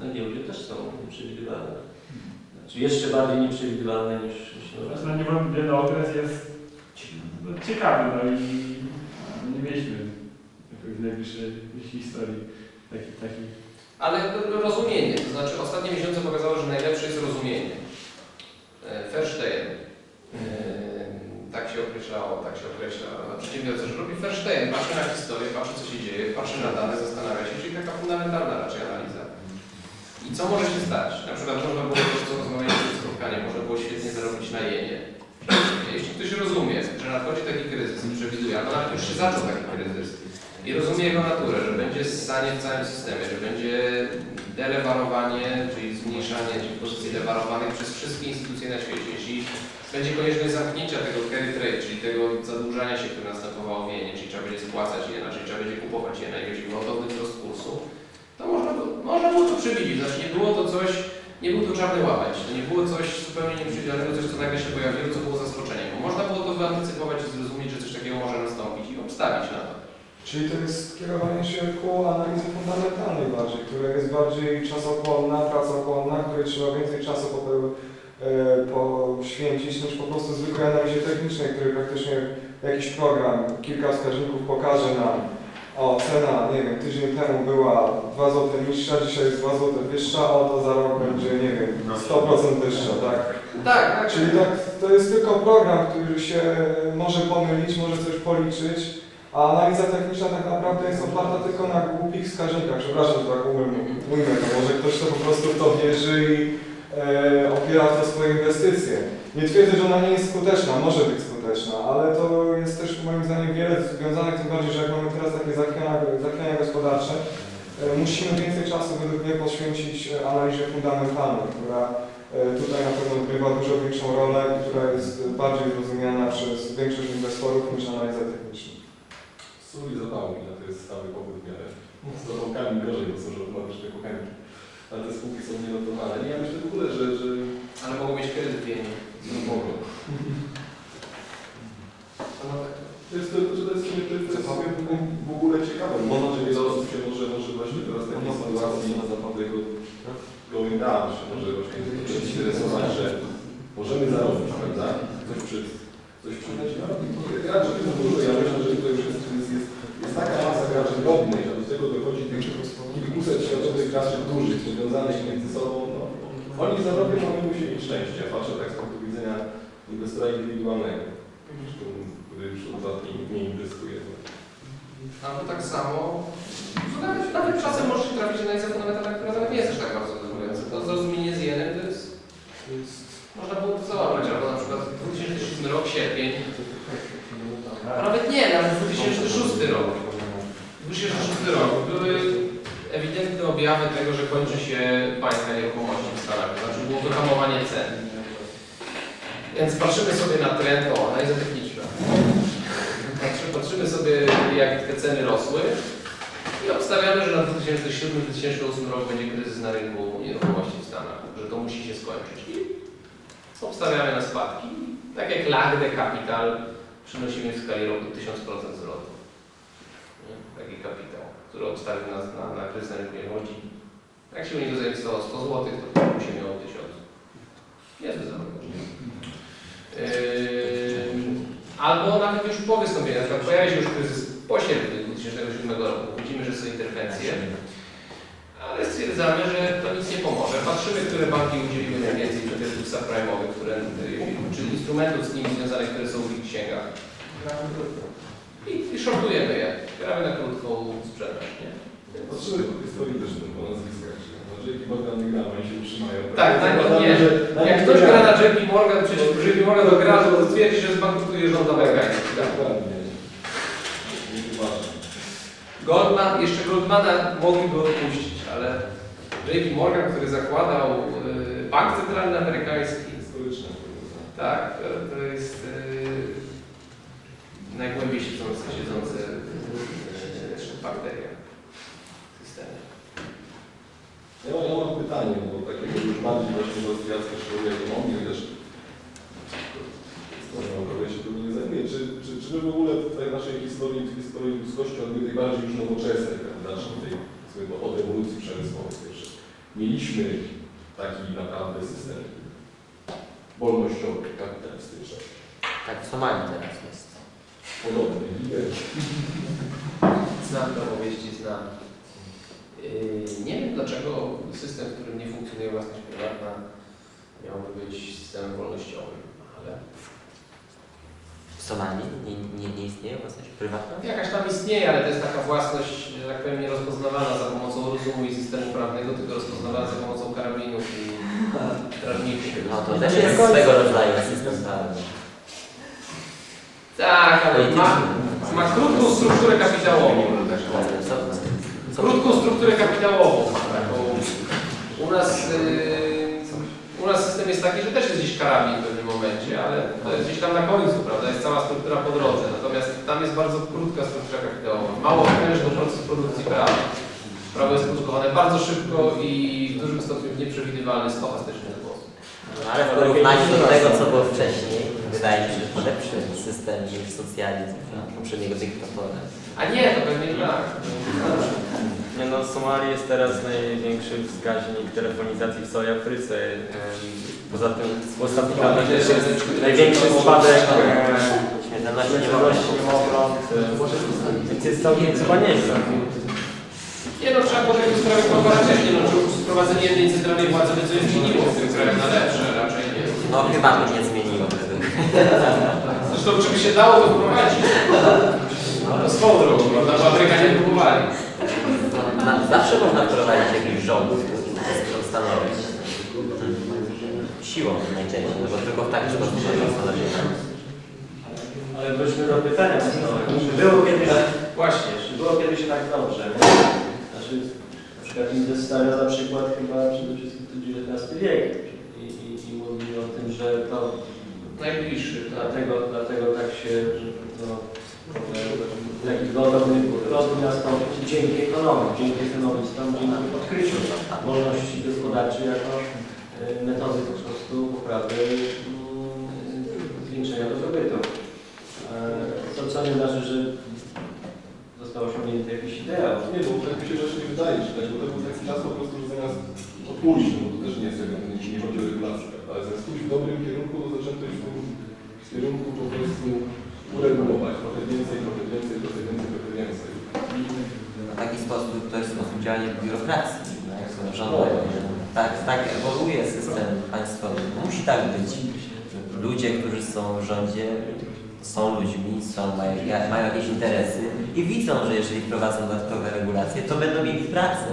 na giełdzie też są nieprzewidywalne. Znaczy jeszcze bardziej nieprzewidywalne niż, niż Znaczy, no, no niewątpliwie no, okres jest no, ciekawy, no i no, nie mieliśmy jakoś w najbliższej historii takich, takich Ale rozumienie, to znaczy ostatnie miesiące pokazały, że najlepsze jest rozumienie. E, Verstehen. E, Tak się określało, tak się określa przedsiębiorca, że robi Verstehen, patrzy na historię, patrzy co się dzieje, patrzy na dane, zastanawia się, czyli taka fundamentalna raczej analiza. I co może się stać? Na przykład można było co rozmawialiśmy przed spotkaniem, można było świetnie zarobić na jenie. Jeśli ktoś rozumie, że nadchodzi taki kryzys i przewiduje, albo nawet już się zaczął taki kryzys, i rozumie jego naturę, że będzie ssanie w całym systemie, że będzie delewarowanie, czyli zmniejszanie pozycji lewarowanych przez wszystkie instytucje na świecie. Jeśli będzie konieczność zamknięcia tego carry trade, czyli tego zadłużania się, które następowało w jenie, czyli trzeba będzie spłacać jena, czyli trzeba będzie kupować jena i będzie gwałtowny kursu, to można, było- przewidzieć. Znaczy nie było to coś, nie był to czarny łabędź, to nie było coś zupełnie nieprzewidzianego, coś co nagle się pojawiło, co było zaskoczeniem. Bo można było to wyantycypować i zrozumieć, że coś takiego może nastąpić i obstawić na to. Czyli to jest kierowanie się ku analizy fundamentalnej bardziej, która jest bardziej czasochłonna, pracochłonna, której trzeba więcej czasu e, poświęcić niż po prostu zwykłej analizie technicznej, który praktycznie jakiś program, kilka wskaźników pokaże nam, o cena, nie wiem, tydzień temu była 2 zł niższa, dzisiaj jest 2 zł wyższa, o to za rok będzie, nie wiem, 100% wyższa, tak? Tak, tak. Czyli tak, to jest tylko program, który się może pomylić, może coś policzyć, a analiza techniczna tak naprawdę jest oparta tylko na głupich wskaźnikach. Przepraszam, że tak umiem, ujmę to, może ktoś to po prostu w to wierzy i e, opiera w to swoje inwestycje. Nie twierdzę, że ona nie jest skuteczna, może być skuteczna, ale to jest też moim zdaniem wiele związanych, tym bardziej, że jak mamy teraz takie zachwiania, zachwiania gospodarcze, e, musimy więcej czasu według mnie poświęcić e, analizie fundamentalnej, która e, tutaj na pewno odgrywa dużo większą rolę, która jest bardziej zrozumiana przez większość inwestorów niż analiza techniczna. Sól i zapałki, to jest stały pokój w miarę. Z zapałkami gorzej, bo są różne kuchenki. Ale te spółki są nienotowane. Nie, ja myślę w ogóle, że, że Ale mogą mieć kredyt w no mogą. To jest, to, że to jest, to jest, to jest w ogóle ciekawe, bo że wiele osób się może, może właśnie teraz w takiej sytuacji na zapadnego going down, się może właśnie interesować, że możemy zarobić, prawda? Coś przed, coś przed graczy jest dużo, ja myślę, że tutaj już jest, jest, jest, jest taka masa graczy drobnych, a do tego dochodzi tych kilkuset światowych graczy dużych, powiązanych między sobą, no, oni zarobią, a my musimy mieć szczęście. Patrzę tak z punktu widzenia inwestora indywidualnego, który już od lat nie, nie inwestuje. Albo tak samo, no nawet, nawet czasem może się trafić analiza fundamentalna, która nawet nie jest aż tak bardzo denerwująca. To zrozumienie z jenem To jest można było to załapać, albo na przykład 2007 rok, sierpień, nawet nie, nawet 2006 rok. 2006 rok były ewidentne objawy tego, że kończy się pańska nieruchomości w Stanach, to znaczy było wyhamowanie cen. Więc patrzymy sobie na trend, o, analiza techniczna. Patrzymy sobie, jak te ceny rosły i obstawiamy, że na 2007-2008 rok będzie kryzys na rynku nieruchomości w Stanach, że to musi się skończyć. I obstawiamy na spadki. Tak jak Lagde Capital przynosimy w skali roku 1000% zwrotu. Taki kapitał, który obstawił nas na, na kryzys rynku nieruchomości. Jak się niego zainwestowało 100 zł, to się miało 1000. Niezły zarobek. Yy, albo nawet już po wystąpieniu, na przykład pojawia się już kryzys po sierpniu 2007 roku, widzimy, że są interwencje, ale stwierdzamy, że to nic nie pomoże. Patrzymy, które banki udzieliły najwięcej kredytów subprime'owych, które, yy, czyli instrumentów z nimi związanych, które są w ich księgach. Gramy. I, I shortujemy je. Gramy na krótką sprzedaż, nie? Patrzymy po historii też po nazwiskach, że no, Morgan nie gra, oni się utrzymają. Tak, tak, nie. Jak ktoś gra na JP Morgan, przecież JP Morgan to gra, to twierdzi, że zbankrutuje rząd amerykański. Tak. Dokładnie. Goldman, jeszcze Goldmana mogliby odpuścić, JP Morgan, który zakładał y, Bank Centralny Amerykański, tak, to, jest y, najgłębiej siedzący, siedzący y, bakteria w systemie. Ja mam, ja mam pytanie, bo takiego już bardziej właśnie rozwijackie szkoły ekonomii, chociaż historią naukowej się tym nie zajmuje. Czy, czy, czy w ogóle w naszej historii, w historii ludzkości, odbytej tej bardziej już nowoczesnej, prawda, czyli tej powiedzmy, od rewolucji przemysłowej pierwszej, mieliśmy taki naprawdę system wolnościowy, kapitalistyczny. Tak w Somalii teraz jest. Podobny. Znam te opowieści, znam. Yy, Nie wiem dlaczego system, w którym nie funkcjonuje własność prywatna miałby być systemem wolnościowym, ale Somalii nie, nie, nie istnieje własność prywatna? jakaś tam istnieje, ale to jest taka własność, że tak powiem, nie rozpoznawana za pomocą rozumu i systemu prawnego, tylko rozpoznawana za pomocą karabinów i strażników. No to też jest swego rodzaju system prawny. Tak, ale ma, Polityczny. ma krótką strukturę kapitałową. Krótką strukturę kapitałową. U nas, yy, nas system jest taki, że też jest gdzieś karabin w pewnym momencie, ale to jest gdzieś tam na końcu, prawda? Jest cała struktura po drodze. Natomiast tam jest bardzo krótka struktura kapitałowa. Mało wręcz do procesu produkcji prawa. Prawo jest produkowane bardzo szybko i w dużym stopniu w nieprzewidywalny, stochastyczny sposób. No, ale w porównaniu do tego, co było wcześniej, wydaje mi się, że lepszy system niż socjalizm poprzedniego dyktatora. A nie, to pewnie tak. Nie no, w Somalii jest teraz największy wskaźnik telefonizacji w całej Afryce. Em, Poza tym w ostatnich latach jest największy spadek e, Śmiertelności niemowląt. e, Więc jest całkiem chyba nieźle. Nie no, trzeba podejść do sprawy komparatycznie. No, czy wprowadzenie jednej centralnej władzy by coś zmieniło w tym kraju na lepsze? Raczej nie. No chyba by nie zmieniło wtedy. Zresztą czy by się dało to wprowadzić? No, swoją drogą, prawda? Bo Amerykanie próbowali. Na, zawsze można wprowadzić jakiś rząd, który to ustanowić. Siłą najczęściej, no bo tylko w taki sposób można ustanowić. Ale wróćmy do pytania. Czy było kiedyś, Właśnie. czy było kiedyś tak dobrze? nie? Znaczy, na przykład Indus stawia za przykład chyba przede wszystkim ten XIX wiek i, i, i mówi o tym, że to Najbliższy. dlatego, dlatego tak się, że to e, taki gwałtowny rozwój nastąpił dzięki ekonomii, dzięki ekonomistom, dzięki odkryciu wolności gospodarczej jako e, metody po prostu poprawy mm, zwiększenia dobrobytu. E, Co, co nie znaczy, że został osiągnięty jakiś ideał. Nie, bo tak mi się też nie wydaje, że tak, bo to taki czas po prostu, że zamiast odpuścić, no to też nie jest jak nie, chodzi o regulację, ale zamiast pójść w dobrym kierunku, to zaczęto iść w kierunku po prostu uregulować, trochę więcej, trochę więcej, trochę więcej, trochę więcej. W taki sposób działania biurokracji tak, rządowej. Tak, tak ewoluuje system państwowy. Musi tak być. Ludzie, którzy są w rządzie, są ludźmi, są, mają, mają jakieś interesy i widzą, że jeżeli wprowadzą dodatkowe regulacje, to będą mieli pracę,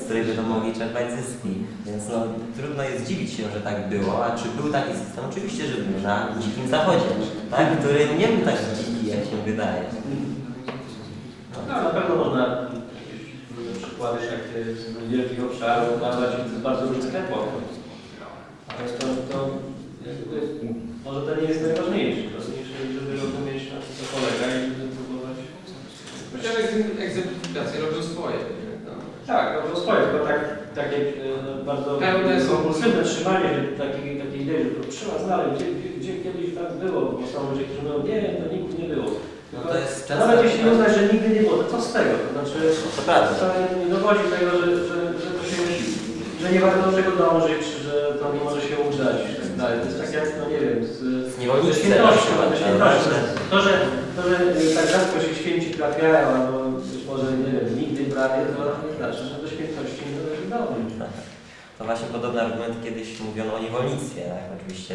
z której będą mogli czerpać zyski. Więc no, trudno jest dziwić się, że tak było. A czy był taki system? Oczywiście, że był na dzikim zachodzie, tak, który nie był tak dziki, jak się wydaje. No, na pewno można różne przykłady szachty z wielkich obszarów dawać z bardzo różnych epok. Ale to, to jakby, może to nie jest najważniejsze. Ważniejsze, żeby rozumieć na co to polega i żeby próbować. Chociaż egzem- egzemplifikacja robią swoje. No. Tak, robią swoje, tylko tak, takie e, bardzo Pełne są- kompulsywne trzymanie takiej, takiej idei, że to trzeba znaleźć, gdzie, gdzie, gdzie kiedyś tak było, bo są ludzie, którzy mówią, nie, to nigdy nie było. No to jest często... Nawet jeśli uznać, że nigdy nie było, to co z tego? To znaczy, To prawda. nie dowodzi tego, że, że, że to się że nie warto do czego dążyć, że to nie może się udać i tak dalej. To jest tak jak, no nie wiem, z, Z na świętością? To, że, to, że tak rzadko się święci trafiają, albo być może, nie wiem, nigdy prawie, to nie znaczy, że do świętości nie należy dążyć. To właśnie podobny argument kiedyś mówiono o niewolnictwie, tak? Oczywiście